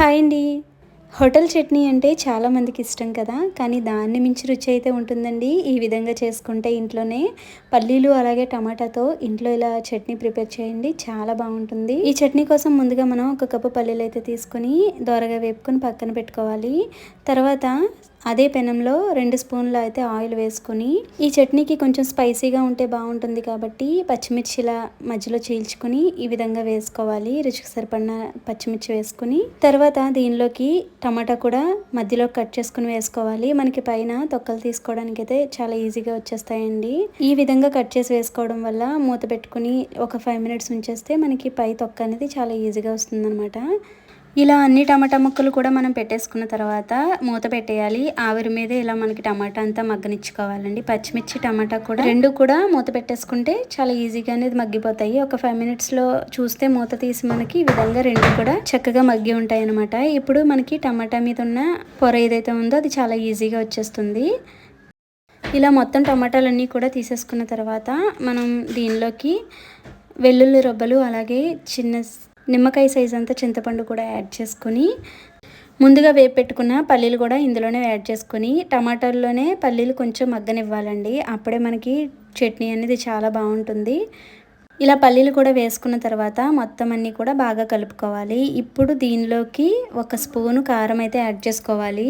Hi అండి hotel chutney అంటే చాలామందికి ఇష్టం కదా కానీ దాన్ని మించి రుచి అయితే ఉంటుందండి ఈ విధంగా చేసుకుంటే ఇంట్లోనే. పల్లీలు అలాగే టమాటాతో ఇంట్లో ఇలా చట్నీ ప్రిపేర్ చేయండి చాలా బాగుంటుంది. ఈ చట్నీ కోసం ముందుగా మనం ఒక కప్పు పల్లీలు అయితే తీసుకొని దోరగా వేపుకొని పక్కన పెట్టుకోవాలి. తర్వాత అదే పెనంలో రెండు స్పూన్లు అయితే ఆయిల్ వేసుకొని ఈ చట్నీకి కొంచెం స్పైసీగా ఉంటే బాగుంటుంది కాబట్టి పచ్చిమిర్చిలా మధ్యలో చీల్చుకొని ఈ విధంగా వేసుకోవాలి. రుచికి సరిపడిన పచ్చిమిర్చి వేసుకుని తర్వాత దీనిలోకి టమాటా కూడా మధ్యలో కట్ చేసుకుని వేసుకోవాలి. మనకి పైన తొక్కలు తీసుకోవడానికి అయితే చాలా ఈజీగా వచ్చేస్తాయండి. ఈ విధంగా కట్ చేసి వేసుకోవడం వల్ల మూత పెట్టుకుని ఒక ఫైవ్ మినిట్స్ ఉంచేస్తే మనకి పై తొక్క అనేది చాలా ఈజీగా వస్తుందన్నమాట. ఇలా అన్ని టమాటా ముక్కలు కూడా మనం పెట్టేసుకున్న తర్వాత మూత పెట్టేయాలి. ఆవిరి మీద ఇలా మనకి టమాటా అంతా మగ్గనిచ్చుకోవాలండి. పచ్చిమిర్చి టమాటా కూడా రెండు కూడా మూత పెట్టేసుకుంటే చాలా ఈజీగా అనేది మగ్గిపోతాయి. ఒక ఫైవ్ మినిట్స్లో చూస్తే మూత తీసి మనకి ఈ విధంగా రెండు కూడా చక్కగా మగ్గి ఉంటాయి అనమాట ఇప్పుడు మనకి టమాటా మీద ఉన్న పొర ఏదైతే ఉందో అది చాలా ఈజీగా వచ్చేస్తుంది. ఇలా మొత్తం టమాటాలన్నీ కూడా తీసేసుకున్న తర్వాత మనం దీనిలోకి వెల్లుల్లి రొబ్బలు అలాగే చిన్న నిమ్మకాయ సైజ్ అంతా చింతపండు కూడా యాడ్ చేసుకొని ముందుగా వేపు పెట్టుకున్న పల్లీలు కూడా ఇందులోనే యాడ్ చేసుకుని టమాటాల్లోనే పల్లీలు కొంచెం మగ్గనివ్వాలండి. అప్పుడే మనకి చట్నీ అనేది చాలా బాగుంటుంది. ఇలా పల్లీలు కూడా వేసుకున్న తర్వాత మొత్తం అన్నీ కూడా బాగా కలుపుకోవాలి. ఇప్పుడు దీనిలోకి ఒక స్పూను కారం అయితే యాడ్ చేసుకోవాలి.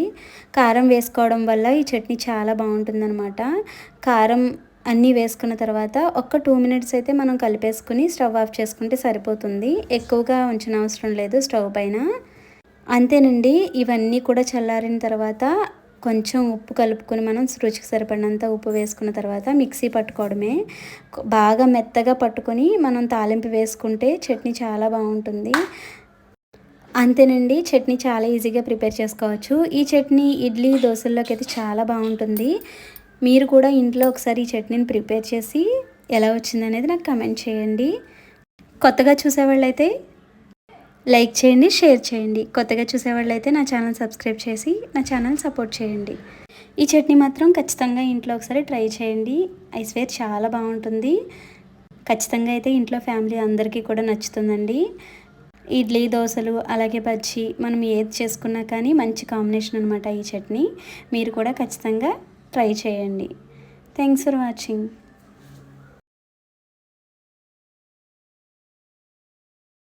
కారం వేసుకోవడం వల్ల ఈ చట్నీ చాలా బాగుంటుందన్నమాట. కారం అన్నీ వేసుకున్న తర్వాత ఒక్క టూ మినిట్స్ అయితే మనం కలిపేసుకుని స్టవ్ ఆఫ్ చేసుకుంటే సరిపోతుంది. ఎక్కువగా ఉంచిన అవసరం లేదు స్టవ్ పైన. అంతేనండి ఇవన్నీ కూడా చల్లారిన తర్వాత కొంచెం ఉప్పు కలుపుకొని మనం రుచికి సరిపడినంత ఉప్పు వేసుకున్న తర్వాత మిక్సీ పట్టుకోవడమే. బాగా మెత్తగా పట్టుకొని మనం తాలింపు వేసుకుంటే చట్నీ చాలా బాగుంటుంది. అంతేనండి చట్నీ చాలా ఈజీగా ప్రిపేర్ చేసుకోవచ్చు. ఈ చట్నీ ఇడ్లీ దోశల్లోకి అయితే చాలా బాగుంటుంది. మీరు కూడా ఇంట్లో ఒకసారి ఈ చట్నీని ప్రిపేర్ చేసి ఎలా వచ్చిందనేది నాకు కమెంట్ చేయండి. కొత్తగా చూసేవాళ్ళైతే లైక్ చేయండి షేర్ చేయండి. కొత్తగా చూసేవాళ్ళైతే నా ఛానల్ సబ్స్క్రైబ్ చేసి నా ఛానల్ సపోర్ట్ చేయండి. ఈ చట్నీ మాత్రం ఖచ్చితంగా ఇంట్లో ఒకసారి ట్రై చేయండి. ఐస్వేర్ చాలా బాగుంటుంది. ఖచ్చితంగా అయితే ఇంట్లో ఫ్యామిలీ అందరికీ కూడా నచ్చుతుందండి. ఇడ్లీ దోశలు అలాగే బజ్జీ మనం ఏది చేసుకున్నా కానీ మంచి కాంబినేషన్ అనమాట ఈ చట్నీ. మీరు కూడా ఖచ్చితంగా ట్రై చేయండి. Thanks for watching